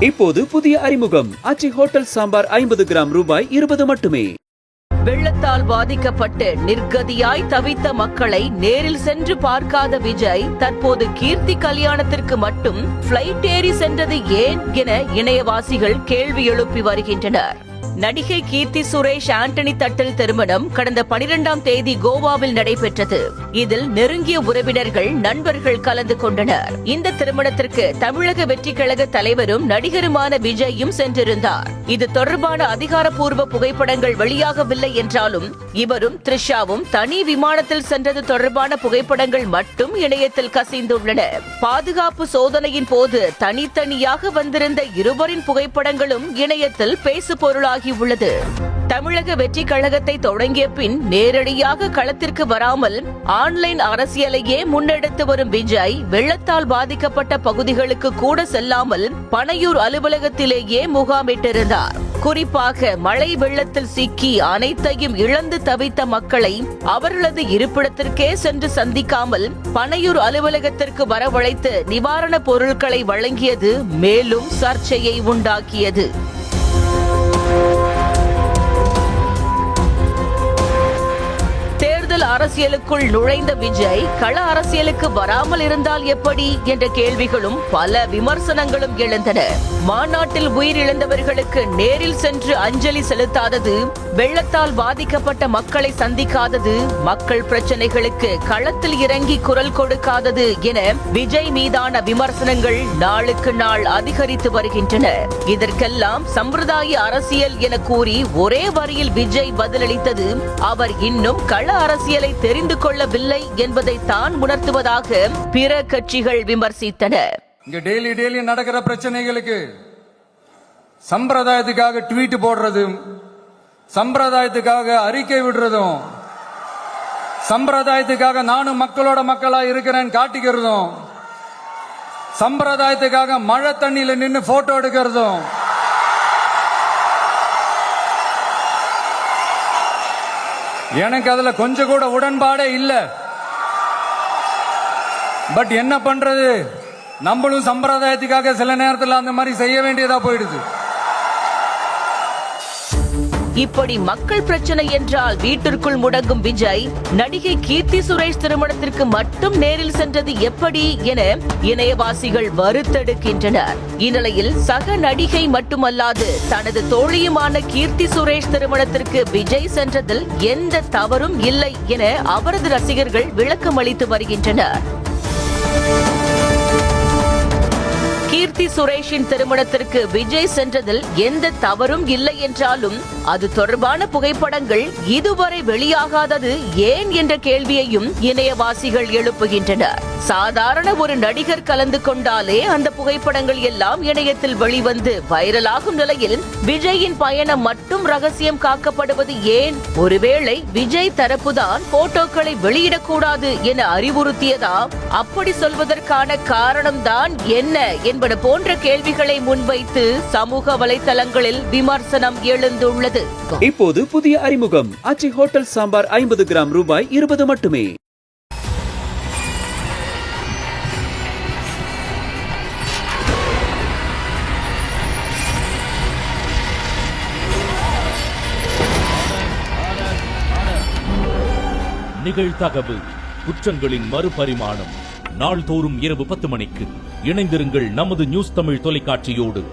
இப்போது புதிய அறிமுகம். அச்சி ஹோட்டல் சாம்பார் ஐம்பது கிராம் ரூபாய் இருபது மட்டுமே. வெள்ளத்தால் பாதிக்கப்பட்டு நிர்கதியாய் தவித்த மக்களை நேரில் சென்று பார்க்காத விஜய் தற்போது கீர்த்தி கல்யாணத்திற்கு மட்டும் பிளைட் ஏறி சென்றது ஏன் என இணையவாசிகள் கேள்வி எழுப்பி வருகின்றனர். நடிகை கீர்த்தி சுரேஷ் ஆண்டனி தட்டில் திருமணம் கடந்த பனிரெண்டாம் தேதி கோவாவில் நடைபெற்றது. இதில் நெருங்கிய உறவினர்கள் நண்பர்கள் கலந்து கொண்டனர். இந்த திருமணத்திற்கு தமிழக வெற்றி கழக தலைவரும் நடிகருமான விஜயும் சென்றிருந்தார். இது தொடர்பான அதிகாரப்பூர்வ புகைப்படங்கள் வெளியாகவில்லை என்றாலும் இவரும் த்ரிஷாவும் தனி விமானத்தில் சென்றது தொடர்பான புகைப்படங்கள் மட்டும் இணையத்தில் கசிந்துள்ளன. பாதுகாப்பு சோதனையின் போது தனித்தனியாக வந்திருந்த இருவரின் புகைப்படங்களும் இணையத்தில் பேசு பொருளாகியுள்ளது தமிழக வெற்றி கழகத்தை தொடங்கிய பின் நேரடியாக களத்திற்கு வராமல் ஆன்லைன் அரசியலையே முன்னெடுத்து வரும் விஜய் வெள்ளத்தால் பாதிக்கப்பட்ட பகுதிகளுக்கு கூட செல்லாமல் பனையூர் அலுவலகத்திலேயே முகாமிட்டிருந்தார். குறிப்பாக மழை வெள்ளத்தில் சிக்கி அனைத்தையும் இழந்து தவித்த மக்களை அவர்களது இருப்பிடத்திற்கே சென்று சந்திக்காமல் பனையூர் அலுவலகத்திற்கு வரவழைத்து நிவாரணப் பொருட்களை வழங்கியது மேலும் சர்ச்சையை உண்டாக்கியது. அரசியலுக்குள் நுழைந்த விஜய் கள அரசியலுக்கு வராமல் இருந்தால் எப்படி என்ற கேள்விகளும் பல விமர்சனங்களும் எழுந்தன. மாநாட்டில் உயிரிழந்தவர்களுக்கு நேரில் சென்று அஞ்சலி செலுத்தாதது வெள்ளத்தால் பாதிக்கப்பட்ட மக்களை சந்திக்காதது மக்கள் பிரச்சனைகளுக்கு களத்தில் இறங்கி குரல் கொடுக்காதது என விஜய் மீதான விமர்சனங்கள் நாளுக்கு நாள் அதிகரித்து வருகின்றன. இதற்கெல்லாம் சம்பிரதாய அரசியல் என கூறி ஒரே வரியில் விஜய் பதிலளித்தது அவர் இன்னும் கள அரசியல் தெரிந்து கொள்ளவில்லை என்பதை தான் உணர்த்துவதாக பிற கட்சிகள் விமர்சித்தன. இங்க டெய்லி டெய்லி நடக்கிற பிரச்சனைகளுக்கு சம்பிரதாயத்துக்காக ட்வீட் போடுறதும் சம்பிரதாயத்துக்காக அறிக்கை விடுறதும் சம்பிரதாயத்துக்காக நானும் மக்களோட மக்களா இருக்கிறேன்னு காட்டிக்கிறதும் சம்பிரதாயத்துக்காக மழை தண்ணியில நின்று போட்டோ எடுக்கிறதும் எனக்கு அதுல கொஞ்சம் கூட உடன்பாடே இல்லை. பட் என்ன பண்றது? நம்மளும் சம்பிரதாயத்துக்காக சில நேரத்தில் அந்த மாதிரி செய்ய வேண்டியதா போயிடுது. இப்படி மக்கள் பிரச்சனை என்றால் வீட்டிற்குள் முடங்கும் விஜய் நடிகை கீர்த்தி சுரேஷ் திருமணத்திற்கு மட்டும் நேரில் சென்றது எப்படி என இணையவாசிகள் வருத்தெடுக்கின்றனர். இந்நிலையில் சக நடிகை மட்டுமல்லாது தனது தோழியுமான கீர்த்தி சுரேஷ் திருமணத்திற்கு விஜய் சென்றதில் எந்த தவறும் இல்லை என அவரது ரசிகர்கள் விளக்கம் அளித்து வருகின்றனர். கீர்த்தி சுரேஷின் திருமணத்திற்கு விஜய் சென்றதில் எந்த தவறும் இல்லை என்றாலும் அது தொடர்பான புகைப்படங்கள் இதுவரை வெளியாகாதது ஏன் என்ற கேள்வியையும் இணையவாசிகள் எழுப்புகின்றனர். சாதாரண ஒரு நடிகர் கலந்து கொண்டாலே அந்த புகைப்படங்கள் எல்லாம் இணையத்தில் வெளிவந்து வைரலாகும் நிலையில் விஜயின் பயணம் மட்டும் ரகசியம் காக்கப்படுவது ஏன்? ஒருவேளை விஜய் தரப்புதான் போட்டோக்களை வெளியிடக்கூடாது என அறிவுறுத்தியதா? அப்படி சொல்வதற்கான காரணம்தான் என்ன என்பது போன்ற கேள்விகளை முன்வைத்து சமூக வலைதளங்களில் விமர்சனம் எழுந்துள்ளது. இப்போது புதிய அறிமுகம். அச்சி ஹோட்டல் சாம்பார் ஐம்பது கிராம் ரூபாய் இருபது மட்டுமே. நிகழ்தகவு குற்றங்களின் மறுபரிமாணம். நாள்தோறும் இரவு பத்து மணிக்கு. இணைந்திருங்கள் நமது நியூஸ் தமிழ் தொலைக்காட்சியோடு.